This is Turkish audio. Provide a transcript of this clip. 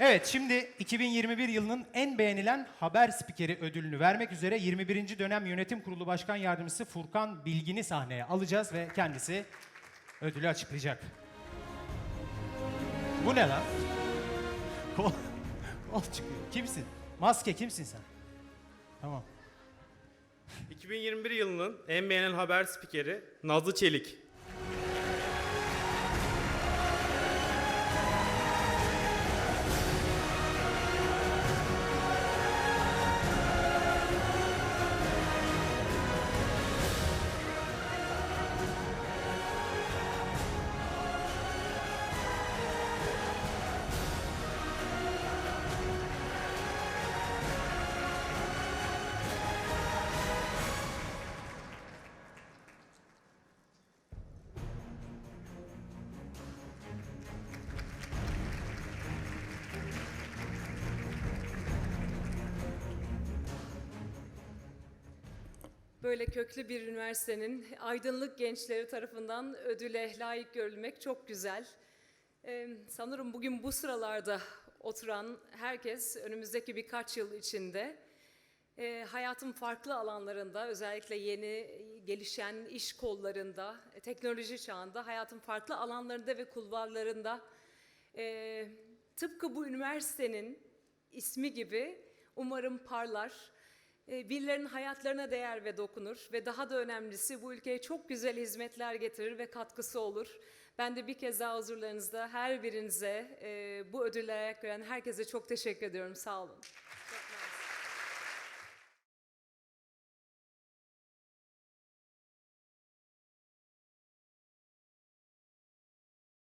Evet şimdi 2021 yılının en beğenilen haber spikeri ödülünü vermek üzere 21. dönem yönetim kurulu başkan yardımcısı Furkan Bilgin'i sahneye alacağız ve kendisi ödülü açıklayacak. Bu ne lan? Kol, çıkıyor. Kimsin? Maske kimsin sen? Tamam. 2021 yılının en beğenilen haber spikeri Nazlı Çelik. Böyle köklü bir üniversitenin aydınlık gençleri tarafından ödüle layık görülmek çok güzel. Ee, sanırım bugün bu sıralarda oturan herkes önümüzdeki birkaç yıl içinde e, hayatın farklı alanlarında, özellikle yeni gelişen iş kollarında, e, teknoloji çağında, hayatın farklı alanlarında ve kulvarlarında e, tıpkı bu üniversitenin ismi gibi umarım parlar, birilerinin hayatlarına değer ve dokunur ve daha da önemlisi bu ülkeye çok güzel hizmetler getirir ve katkısı olur. Ben de bir kez daha huzurlarınızda her birinize e, bu ödülle layık gören herkese çok teşekkür ediyorum. Sağ olun.